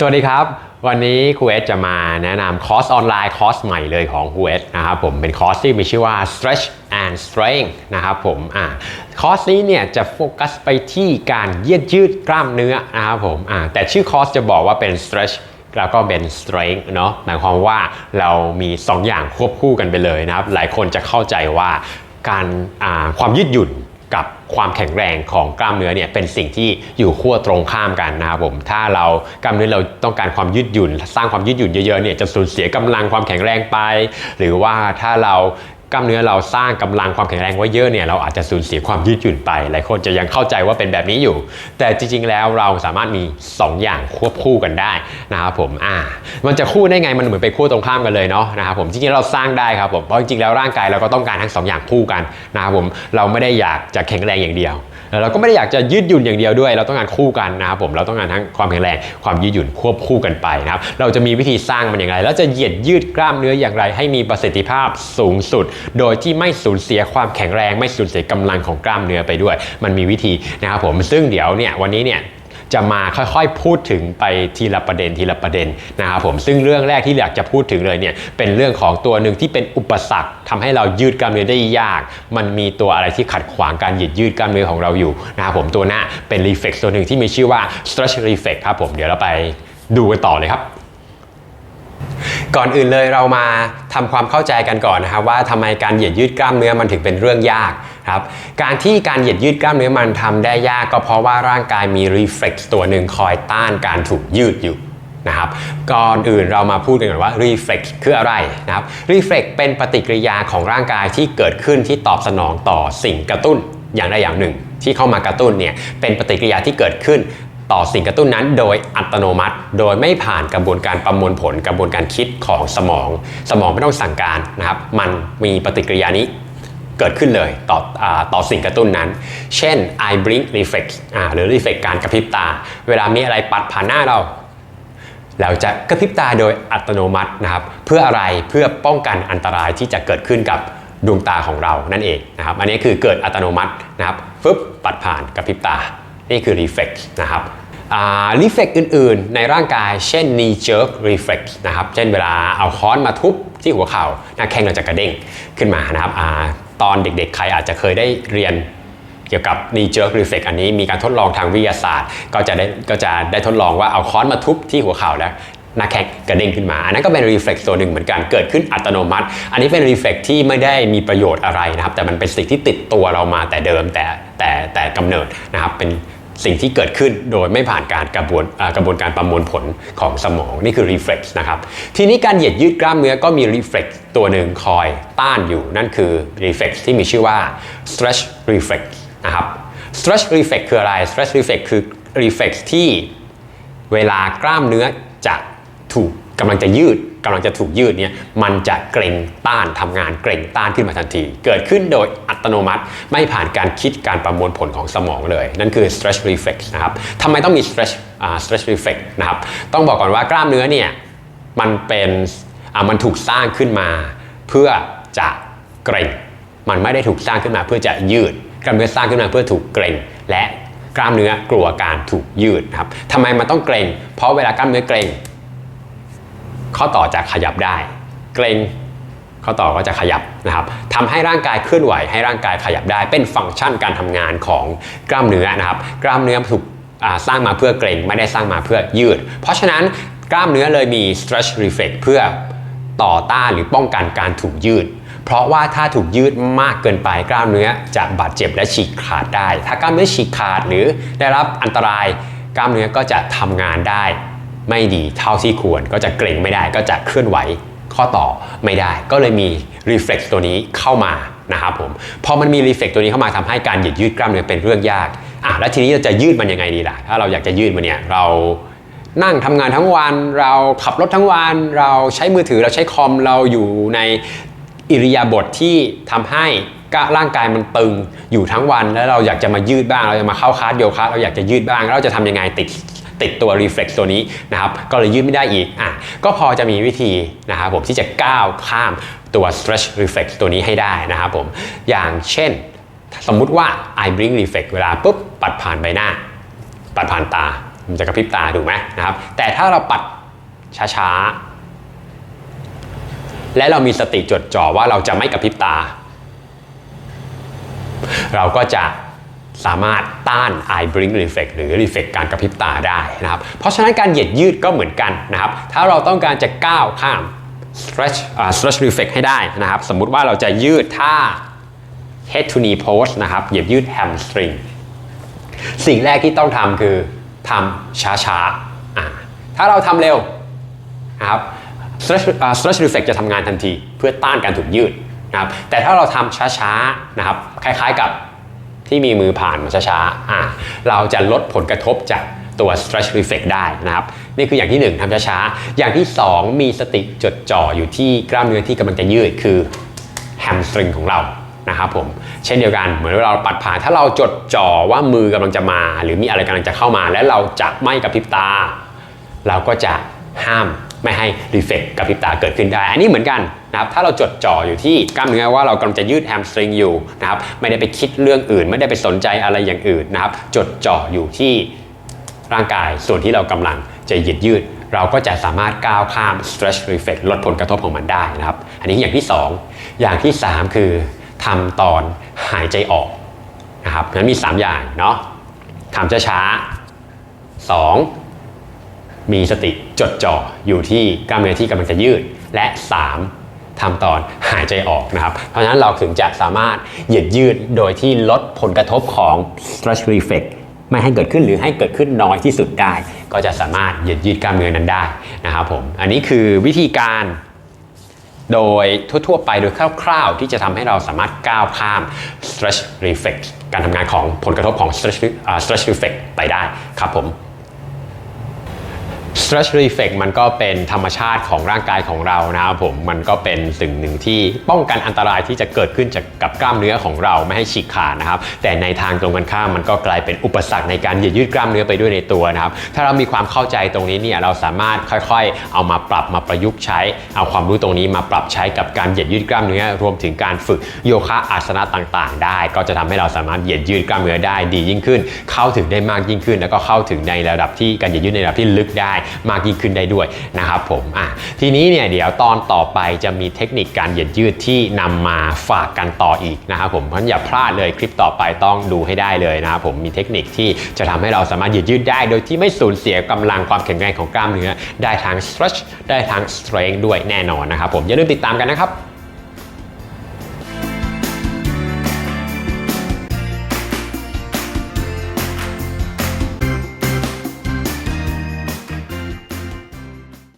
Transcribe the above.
สวัสดีครับ วันนี้ครูเอสจะมาแนะนำคอร์สออนไลน์คอร์สใหม่เลยของครูเอสนะครับผมเป็นคอร์สที่มีชื่อว่า stretch and strength นะครับผมอ่าคอร์สนี้เนี่ยจะโฟกัสไปที่การยืดยืดกล้ามเนื้อนะครับผมอ่าแต่ชื่อคอร์สจะบอกว่าเป็น stretch แล้วก็เป็น strength เนาะหมายความว่าเรามี 2 อย่างควบคู่กันไปเลยนะครับ หลายคนจะเข้าใจว่าการความยืดหยุ่น กับความแข็งแรงของกล้ามเนื้อเนี่ยเป็นสิ่งที่อยู่ขั้วตรงข้ามกันนะครับผมถ้าเรากล้ามเนื้อเราต้องการความยืดหยุ่น สร้างความยืดหยุ่นเยอะๆเนี่ยจะสูญเสียกำลังความแข็งแรงไป หรือว่าถ้าเรา กล้ามเนื้อเราสร้างกำลังความแข็งแรงไว้เยอะเนี่ยเราอาจจะสูญเสียความยืดหยุ่นไปหลายคนจะยังเข้าใจว่าเป็นแบบนี้อยู่ แต่จริง ๆ แล้วเราสามารถมี 2 อย่างควบคู่กันได้นะครับผมอ่ามันจะคู่ได้ไงมันเหมือนไปคู่ตรงข้ามกันเลยเนาะนะครับผมจริงๆเราสร้างได้ครับผมเพราะจริงๆแล้วร่างกายเราก็ต้องการทั้งสองอย่างคู่กันนะครับผมเราไม่ได้อยากจะแข็งแรงอย่างเดียวแล้วเราก็ไม่ได้อยากจะยืดหยุ่นอย่างเดียวด้วย เราต้องการคู่กันนะครับผมเราต้องการทั้งความแข็งแรงความยืดหยุ่นควบคู่กันไปนะครับเราจะมีวิธีสร้างมันอย่างไร แล้วจะเหยียดยืดกล้ามเนื้ออย่างไร ให้มีประสิทธิภาพสูงสุดโดยที่ไม่สูญเสียความแข็งแรง ไม่สูญเสียกำลังของกล้ามเนื้อไปด้วย มันมีวิธีนะครับผมซึ่งเดี๋ยวเนี่ยวันนี้เนี่ยจะมาค่อยๆพูดถึงไปทีละประเด็นทีละประเด็นนะครับผมซึ่งเรื่องแรกที่อยากจะพูดถึงเลยเนี่ยเป็นเรื่องของตัวหนึ่งที่เป็นอุปสรรคทำให้เรายืดกล้ามเนื้อได้ยาก มันมีตัวอะไรที่ขัดขวางการยืดยืดกล้ามเนื้อของเราอยู่นะครับผมตัวหน้าเป็น reflex ตัวหนึ่งที่มีชื่อว่า stretch reflex ครับผมเดี๋ยวเราไปดูกันต่อเลยครับ ก่อนอื่นเลยเรามาทำความเข้าใจกันก่อนนะครับว่าทำไมการเหยียดยืดกล้ามเนื้อมันถึงเป็นเรื่องยากครับการที่การเหยียดยืดกล้ามเนื้อมันทำได้ยากก็เพราะว่าร่างกายมี reflex ตัวหนึ่งคอยต้านการถูกยืดอยู่นะครับก่อนอื่นเรามาพูดกันก่อนว่า reflex คืออะไรนะครับ reflex เป็นปฏิกิริยาของร่างกายที่เกิดขึ้นที่ตอบสนองต่อสิ่งกระตุ้นอย่างใดอย่างหนึ่ง ที่เข้ามากระตุ้นเนี่ยเป็นปฏิกิริยาที่เกิดขึ้น ต่อสิ่งกระตุ้นนั้นโดยอัตโนมัติ โดยไม่ผ่านกระบวนการประมวลผลกระบวนการคิดของสมอง สมองไม่ต้องสั่งการนะครับ มันมีปฏิกิริยานี้เกิดขึ้นเลยต่ออต่อสิ่งกระตุ้นนั้น เช่น eye blink reflex หรือ reflex การกระพริบตา เวลามีอะไรปัดผ่านหน้าเราเราจะกระพริบตาโดยอัตโนมัตินะครับ เพื่ออะไรเพื่อป้องกันอันตรายที่จะเกิดขึ้นกับดวงตาของเรานั่นเองนะครับ อันนี้คือเกิดอัตโนมัตินะครับฟึบปัดผ่านกระพริบตา นี่คือ reflex นะครับ reflex อื่นๆ ในร่างกาย เช่น knee jerk reflex นะครับ เช่นเวลาเอาค้อนมาทุบที่หัวเข่าหน้าแข้งเราจะกระเด้งขึ้นมานะครับอตอนเด็กๆ ใครอาจจะเคยได้เรียนเกี่ยวกับ knee jerk reflex อันนี้มีการทดลองทางวิทยาศาสตร์ ก็จะได้ก็จะได้ทดลองว่าเอาค้อนมาทุบที่หัวเข่าแล้วหน้าแข้งกระเด้งขึ้นมา อันนั้นก็เป็น reflex ตัวหนึ่งเหมือนกัน เกิดขึ้นอัตโนมัติ อันนี้เป็น reflex ที่ไม่ได้มีประโยชน์อะไรนะครับ แต่มันเป็นสิ่งที่ติดตัวเรามาแต่เดิมแต่แต่แต่กำเนิดนะครับ เป็น สิ่งที่เกิดขึ้นโดยไม่ผ่านการกระบวนกระบวนการประมวลผลของสมองนี่คือ reflex นะครับทีนี้การเหยียดยืดกล้ามเนื้อก็มี reflex ตัวหนึ่งคอยต้านอยู่นั่นคือ reflex ที่มีชื่อว่า stretch reflex นะครับ stretch reflex คืออะไร stretch reflex คือ reflex ที่เวลากล้ามเนื้อจะถูก กำลังจะยืดกำลังจะถูกยืดเนี่ยมันจะเกร็งต้านทำงานเกร็งต้านขึ้นมาทันที เกิดขึ้นโดยอัตโนมัติไม่ผ่านการคิดการประมวลผลของสมองเลย นั่นคือ stretch reflex นะครับทำไมต้องมี stretch stretch reflex นะครับต้องบอกก่อนว่ากล้ามเนื้อเนี่ยมันเป็นอ่ามันถูกสร้างขึ้นมา เพื่อจะเกร็งมันไม่ได้ถูกสร้างขึ้นมาเพื่อจะยืดกล้ามเนื้อสร้างขึ้นมาเพื่อถูกเกร็งและกล้ามเนื้อกลัวการถูกยืดนะครับทำไมมันต้องเกร็ง เพราะเวลากล้ามเนื้อเกร็ง ข้อต่อจะขยับได้ เกรงข้อต่อก็จะขยับนะครับทำให้ร่างกายเคลื่อนไหว ให้ร่างกายขยับได้ เป็นฟังก์ชันการทำงานของกล้ามเนื้อนะครับ กล้ามเนื้อถูกสร้างมาเพื่อเกรงไม่ได้สร้างมาเพื่อยืด เพราะฉะนั้นกล้ามเนื้อเลยมี stretch reflex เพื่อต่อต้านหรือป้องกันการถูกยืด เพราะว่าถ้าถูกยืดมากเกินไปกล้ามเนื้อจะบาดเจ็บและฉีกขาดได้ ถ้ากล้ามเนื้อฉีกขาดหรือได้รับอันตรายกล้ามเนื้อก็จะทำงานได้ ไม่ดีเท่าที่ควร ก็จะเกร็งไม่ได้ก็จะเคลื่อนไหวข้อต่อไม่ได้ ก็เลยมี reflex ตัวนี้เข้ามานะครับผมพอมันมี reflex ตัวนี้เข้ามาทำให้การหยืดยืดกล้ามเนื้อเป็นเรื่องยากอะแล้วทีนี้เราจะยืดมันยังไงดีล่ะถ้าเราอยากจะยืดมันเนี่ยเรานั่งทำงานทั้งวัน เราขับรถทั้งวัน เราใช้มือถือเราใช้คอมเราอยู่ในอิริยาบถทที่ทำให้ร่างกายมันตึงอยู่ทั้งวัน แล้วเราอยากจะมายืดบ้าง เราจะมาเข้าคลาสโยคะเราอยากจะยืดบ้างแล้วเราจะทำยังไงติด ติดตัว reflex ตัวนี้นะครับก็เลยยืดไม่ได้อีกอะก็พอจะมีวิธีนะครับผมที่จะก้าวข้ามตัว stretch reflex ตัวนี้ให้ได้นะครับผมอย่างเช่น สมมุติว่า eye blink reflex เวลาปุ๊บปัดผ่านใบหน้า ปัดผ่านตามันจะกระพริบตาถูกไหมนะครับแต่ถ้าเราปัดช้าๆ และเรามีสติจดจ่อว่าเราจะไม่กระพริบตา เราก็จะ สามารถต้าน eye blink reflex หรือ reflex การกระพริบตาได้นะครับ เพราะฉะนั้นการเหยียดยืดก็เหมือนกันนะครับ ถ้าเราต้องการจะก้าวข้าม stretch อ่า stretch reflex ให้ได้นะครับ สมมุติว่าเราจะยืดท่า head to knee pose นะครับ เหยียดยืด hamstring สิ่งแรกที่ต้องทำคือทำช้าๆ ถ้าเราทำเร็วนะครับ stretch อ่า stretch reflex จะทำงานทันที เพื่อต้านการถูกยืดนะครับ แต่ถ้าเราทำช้าๆ นะครับ คล้ายๆกับ ที่มีมือผ่านมาช้าๆอ่าเราจะลดผลกระทบจากตัว stretch reflex ได้นะครับ นี่คืออย่างที่ 1ทำช้าๆ อย่างที่ 2 มีสติจดจ่ออยู่ที่กล้ามเนื้อที่กำลังจะยืดคือแฮมสตริงของเรานะครับผมเช่นเดียวกันเหมือนเวลาเราปัดผ่านถ้าเราจดจ่อว่ามือกำลังจะมา หรือมีอะไรกำลังจะเข้ามา และเราจะไม่กระพริบตา เราก็จะห้าม ไม่ให้รีเฟกกระพริบตาเกิดขึ้นได้ อันนี้เหมือนกันนะครับถ้าเราจดจ่ออยู่ที่กล้ามเนื้อว่าเรากำลังจะยืดแฮมสตริงอยู่นะครับไม่ได้ไปคิดเรื่องอื่น ไม่ได้ไปสนใจอะไรอย่างอื่นนะครับจดจ่ออยู่ที่ร่างกายส่วนที่เรากำลังจะยืดยืด เราก็จะสามารถก้าวข้าม stretch reflex ลดผลกระทบของมันได้นะครับ อันนี้อย่างที่ 2 อย่างที่ 3 คือทำตอนหายใจออกนะครับงั้นมี 3 อย่างเนาะทำช้าๆ 2. มีสติจดจ่ออยู่ที่กล้ามเนื้อที่กำลังจะยืด และ 3. ทำตอนหายใจออกนะครับ เพราะฉะนั้นเราถึงจะสามารถเหยียดยืดโดยที่ลดผลกระทบของ stretch reflex ไม่ให้เกิดขึ้นหรือให้เกิดขึ้นน้อยที่สุดได้ ก็จะสามารถเหยียดยืดกล้ามเนื้อนั้นได้นะครับผมอันนี้คือวิธีการโดยทั่ว ๆ ไปโดยคร่าวๆ ที่จะทำให้เราสามารถก้าวข้าม stretch reflex การทำงานของผลกระทบของ stretch อ stretch reflex ไปได้ครับผม stretch reflex มันก็เป็นธรรมชาติของร่างกายของเรานะครับผมมันก็เป็นสิ่งหนึ่งที่ป้องกันอันตรายที่จะเกิดขึ้นจากกับกล้ามเนื้อของเราไม่ให้ฉีกขาดนะครับ แต่ในทางตรงกันข้ามมันก็กลายเป็นอุปสรรคในการเหยียดยืดกล้ามเนื้อไปด้วยในตัวนะครับ ถ้าเรามีความเข้าใจตรงนี้เนี่ยเราสามารถค่อยๆ เอามาปรับมาประยุกต์ใช้ เอาความรู้ตรงนี้มาปรับใช้กับการเหยียดยืดกล้ามเนื้อรวมถึงการฝึกโยคะอาสนะต่างๆ ได้ ก็จะทำให้เราสามารถเหยียดยืดกล้ามเนื้อได้ดียิ่งขึ้น เข้าถึงได้มากยิ่งขึ้น แล้วก็เข้าถึงในระดับที่การเหยียดยืดในระดับที่ลึกได้มากยิ่งขึ้นได้ด้วยนะครับผมอะทีนี้เนี่ยเดี๋ยวตอนต่อไปจะมีเทคนิคการเหยียดยืดที่นำมาฝากกันต่ออีกนะครับผมเพราะอย่าพลาดเลยคลิปต่อไปต้องดูให้ได้เลยนะครับผมมีเทคนิคที่จะทำให้เราสามารถเหยียดยืดได้ โดยที่ไม่สูญเสียกำลังความแข็งแรงของกล้ามเนื้อได้ทั้ง stretch ได้ทั้ง strength ด้วยแน่นอนนะครับผมอย่าลืมติดตามกันนะครับ